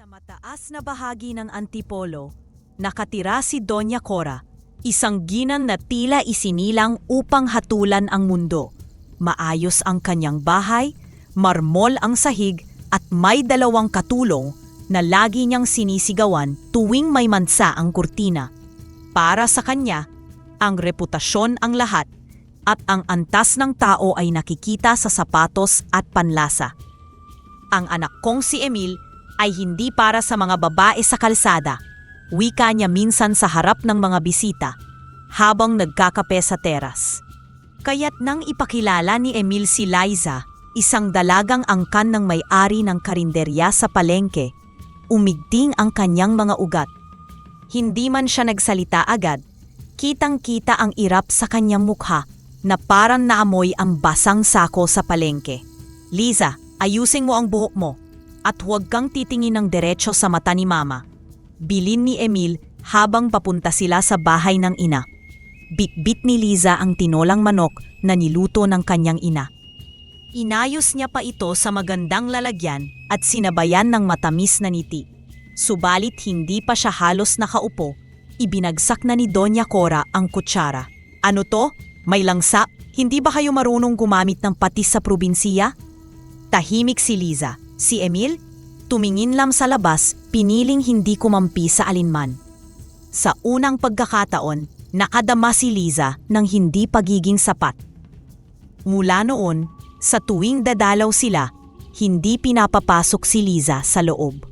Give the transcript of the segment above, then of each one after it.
Sa mataas na bahagi ng Antipolo, nakatira si Doña Cora, isang ginan na tila isinilang upang hatulan ang mundo. Maayos ang kanyang bahay, marmol ang sahig at may dalawang katulong na lagi niyang sinisigawan tuwing may mansa ang kurtina. Para sa kanya, ang reputasyon ang lahat at ang antas ng tao ay nakikita sa sapatos at panlasa. Ang anak kong si Emil ay hindi para sa mga babae sa kalsada. Wika niya minsan sa harap ng mga bisita habang nagkakape sa teras. Kaya't nang ipakilala ni Emil si Liza, isang dalagang angkan ng may-ari ng karinderya sa palengke, umigting ang kanyang mga ugat. Hindi man siya nagsalita agad, kitang-kita ang irap sa kanyang mukha na parang naamoy ang basang sako sa palengke. Liza, ayusin mo ang buhok mo at huwag kang titingin ng diretsyo sa mata ni Mama. Bilin ni Emil habang papunta sila sa bahay ng ina. Bitbit ni Liza ang tinolang manok na niluto ng kanyang ina. Inayos niya pa ito sa magandang lalagyan at sinabayan ng matamis na niti. Subalit hindi pa siya halos nakaupo, ibinagsak na ni Doña Cora ang kutsara. Ano to? May langsa? Hindi ba kayo marunong gumamit ng patis sa probinsiya? Tahimik si Liza. Si Emil? Tumingin lang sa labas, piniling hindi kumampi sa alinman. Sa unang pagkakataon, nakadama si Liza ng hindi pagiging sapat. Mula noon, sa tuwing dadalaw sila, hindi pinapapasok si Liza sa loob.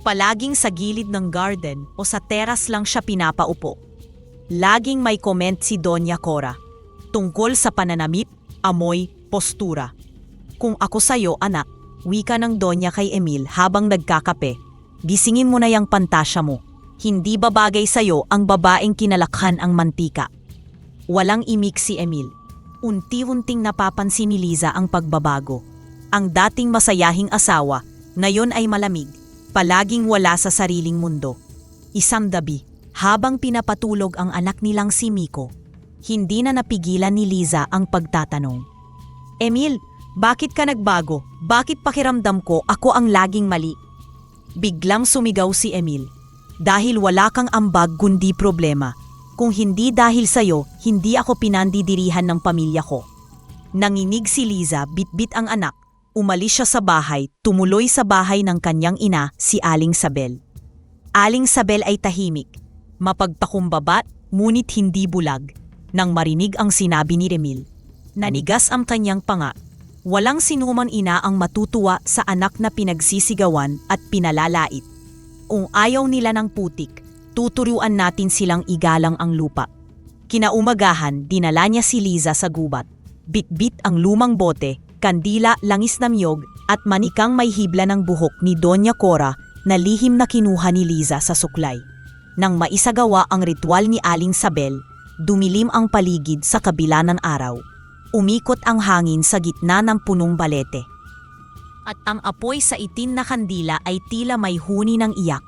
Palaging sa gilid ng garden o sa teras lang siya pinapaupo. Laging may comment si Doña Cora tungkol sa pananamit, amoy, postura. Kung ako sa'yo, anak, wika ng Doña kay Emil habang nagkakape, gisingin mo na yung pantasya mo. Hindi ba bagay sa'yo ang babaeng kinalakhan ang mantika? Walang imik si Emil. Unti-unting napapansin ni Liza ang pagbabago. Ang dating masayahing asawa, ngayon ay malamig, palaging wala sa sariling mundo. Isang gabi, habang pinapatulog ang anak nilang si Miko, hindi na napigilan ni Liza ang pagtatanong. Emil, bakit ka nagbago? Bakit pakiramdam ko ako ang laging mali? Biglang sumigaw si Emil. Dahil wala kang ambag kundi problema. Kung hindi dahil sa'yo, hindi ako pinandidirihan ng pamilya ko. Nanginig si Liza, bitbit ang anak. Umalis siya sa bahay, tumuloy sa bahay ng kanyang ina, si Aling Sabel. Aling Sabel ay tahimik, mapagpakumbabat, ngunit hindi bulag, nang marinig ang sinabi ni Remil. Nanigas ang kanyang panga. Walang sinuman ina ang matutuwa sa anak na pinagsisigawan at pinalalait. Kung ayaw nila ng putik, tuturuan natin silang igalang ang lupa. Kinaumagahan, dinala niya si Liza sa gubat. Bitbit ang lumang bote, kandila, langis na miyog, at manikang may hibla ng buhok ni Doña Cora na lihim na kinuha ni Liza sa suklay. Nang maisagawa ang ritual ni Aling Sabel, dumilim ang paligid sa kabila ng araw. Umikot ang hangin sa gitna ng punong balete. At ang apoy sa itin na kandila ay tila may huni ng iyak.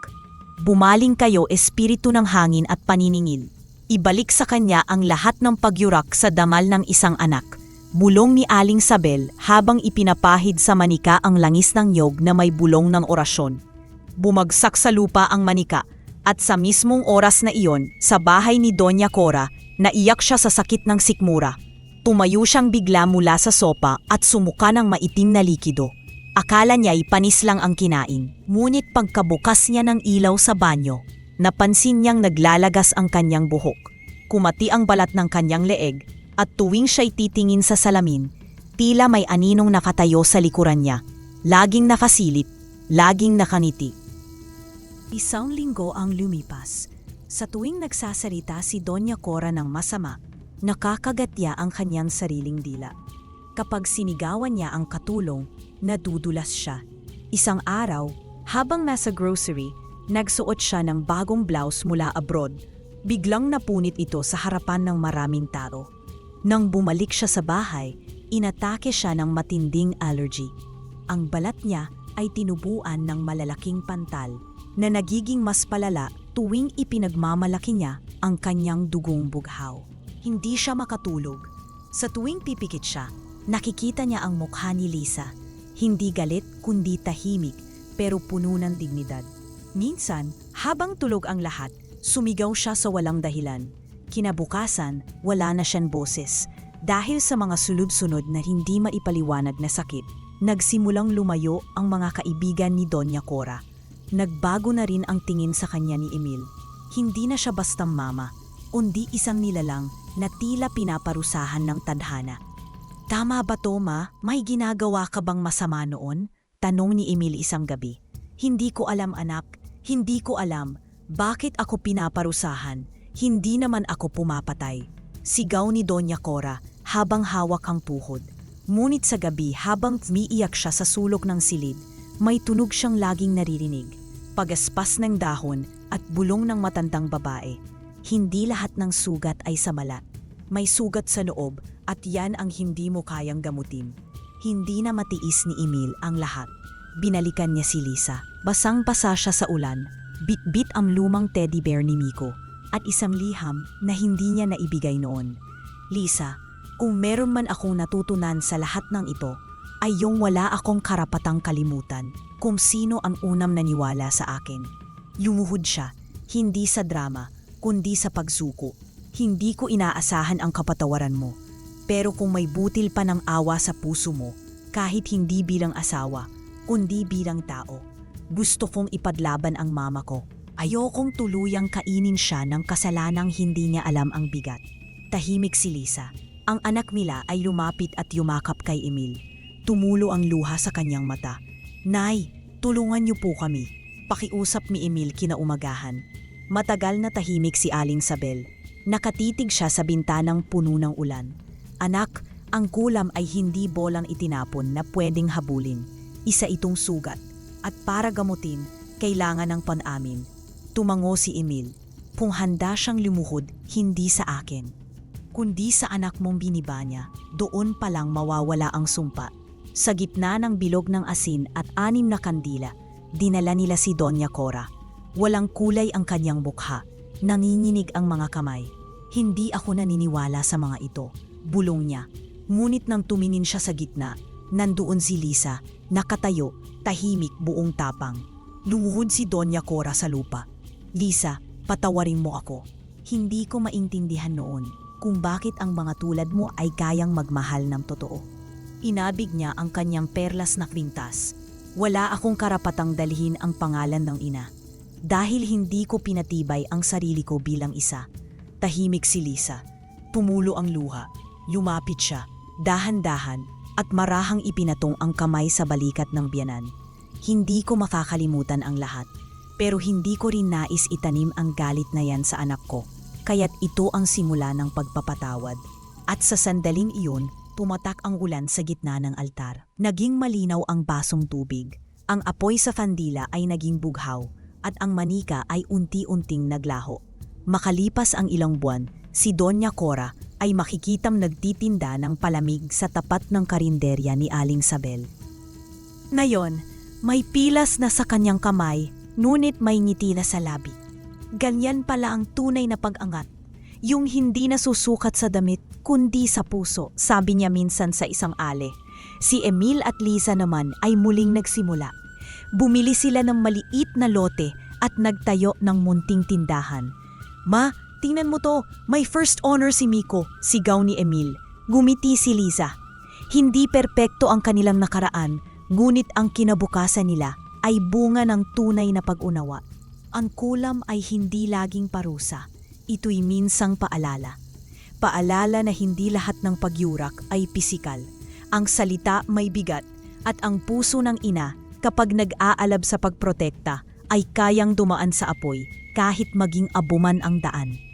Bumaling kayo espiritu ng hangin at paniningil. Ibalik sa kanya ang lahat ng pagyurak sa damal ng isang anak. Bulong ni Aling Sabel habang ipinapahid sa manika ang langis ng yog na may bulong ng orasyon. Bumagsak sa lupa ang manika at sa mismong oras na iyon, sa bahay ni Doña Cora, naiyak siya sa sakit ng sikmura. Tumayo siyang bigla mula sa sopa at sumuka ng maitim na likido. Akala niya'y panis lang ang kinain. Ngunit pagkabukas niya ng ilaw sa banyo, napansin niyang naglalagas ang kanyang buhok. Kumati ang balat ng kanyang leeg at tuwing siya'y titingin sa salamin, tila may aninong nakatayo sa likuran niya. Laging nakasilip, laging nakaniti. Isang linggo ang lumipas. Sa tuwing nagsasalita si Doña Cora ng masama, nakakagatya ang kanyang sariling dila. Kapag sinigawan niya ang katulong, nadudulas siya. Isang araw, habang nasa grocery, nagsuot siya ng bagong blouse mula abroad. Biglang napunit ito sa harapan ng maraming tao. Nang bumalik siya sa bahay, inatake siya ng matinding allergy. Ang balat niya ay tinubuan ng malalaking pantal na nagiging mas palala tuwing ipinagmamalaki niya ang kanyang dugong bughaw. Hindi siya makatulog. Sa tuwing pipikit siya, nakikita niya ang mukha ni Lisa. Hindi galit kundi tahimik, pero puno ng dignidad. Minsan, habang tulog ang lahat, sumigaw siya sa walang dahilan. Kinabukasan, wala na siyang boses. Dahil sa mga sulod-sunod na hindi maipaliwanag na sakit, nagsimulang lumayo ang mga kaibigan ni Doña Cora. Nagbago na rin ang tingin sa kanya ni Emil. Hindi na siya basta mama, undi isang nilalang na tila pinaparusahan ng tadhana. Tama ba to, ma? May ginagawa ka bang masama noon? Tanong ni Emil isang gabi. Hindi ko alam anak, hindi ko alam. Bakit ako pinaparusahan? Hindi naman ako pumapatay. Sigaw ni Doña Cora habang hawak ang puhod. Ngunit sa gabi habang miiyak siya sa sulok ng silid, may tunog siyang laging naririnig. Pagaspas ng dahon at bulong ng matandang babae. Hindi lahat ng sugat ay sa malat. May sugat sa loob at yan ang hindi mo kayang gamutin. Hindi na matiis ni Emil ang lahat. Binalikan niya si Lisa. Basang-basa siya sa ulan. Bit-bit ang lumang teddy bear ni Miko at isang liham na hindi niya naibigay noon. Lisa, kung meron man akong natutunan sa lahat ng ito, ay yung wala akong karapatang kalimutan kung sino ang unam naniwala sa akin. Lumuhod siya, hindi sa drama, kundi sa pagsuko. Hindi ko inaasahan ang kapatawaran mo. Pero kung may butil pa ng awa sa puso mo, kahit hindi bilang asawa, kundi bilang tao, gusto kong ipadlaban ang mama ko. Ayokong tuluyang kainin siya ng kasalanang hindi niya alam ang bigat. Tahimik si Lisa. Ang anak nila ay lumapit at yumakap kay Emil. Tumulo ang luha sa kanyang mata. Nay, tulungan niyo po kami. Pakiusap ni Emil kinaumagahan. Matagal na tahimik si Aling Sabel. Nakatitig siya sa bintanang puno ng ulan. Anak, ang kulam ay hindi bolang itinapon na pwedeng habulin. Isa itong sugat. At para gamutin, kailangan ng panamin. Tumango si Emil. Kung handa siyang lumuhod, hindi sa akin. Kundi sa anak mong biniba niya, doon pa lang mawawala ang sumpa. Sa gitna ng bilog ng asin at anim na kandila, dinala nila si Doña Cora. Walang kulay ang kanyang mukha. Nanginginig ang mga kamay. Hindi ako naniniwala sa mga ito. Bulong niya. Ngunit nang tumingin siya sa gitna, nandoon si Lisa, nakatayo, tahimik buong tapang. Lumuhod si Doña Cora sa lupa. Lisa, patawarin mo ako. Hindi ko maintindihan noon kung bakit ang mga tulad mo ay kayang magmahal ng totoo. Inabig niya ang kanyang perlas na kwintas. Wala akong karapatang dalhin ang pangalan ng ina. Dahil hindi ko pinatibay ang sarili ko bilang isa. Tahimik si Lisa. Pumulo ang luha. Lumapit siya, dahan-dahan, at marahang ipinatong ang kamay sa balikat ng biyanan. Hindi ko makakalimutan ang lahat. Pero hindi ko rin nais itanim ang galit na yan sa anak ko. Kaya't ito ang simula ng pagpapatawad. At sa sandaling iyon, pumatak ang ulan sa gitna ng altar. Naging malinaw ang basong tubig. Ang apoy sa kandila ay naging bughaw at ang manika ay unti-unting naglaho. Makalipas ang ilang buwan, si Doña Cora ay makikitang nagtitinda ng palamig sa tapat ng karinderya ni Aling Sabel. Ngayon, may pilas na sa kanyang kamay, ngunit may ngiti na sa labi. Ganyan pala ang tunay na pag-angat. Yung hindi nasusukat sa damit, kundi sa puso, sabi niya minsan sa isang ale. Si Emil at Lisa naman ay muling nagsimula. Bumili sila ng maliit na lote at nagtayo ng munting tindahan. Ma, tingnan mo to, may first honor si Miko, sigaw ni Emil. Gumiti si Lisa. Hindi perpekto ang kanilang nakaraan, ngunit ang kinabukasan nila ay bunga ng tunay na pag-unawa. Ang kulam ay hindi laging parusa, ito'y minsang paalala. Paalala na hindi lahat ng pagyurak ay pisikal. Ang salita may bigat at ang puso ng ina kapag nag-aalab sa pagprotekta ay kayang dumaan sa apoy kahit maging abuman ang daan.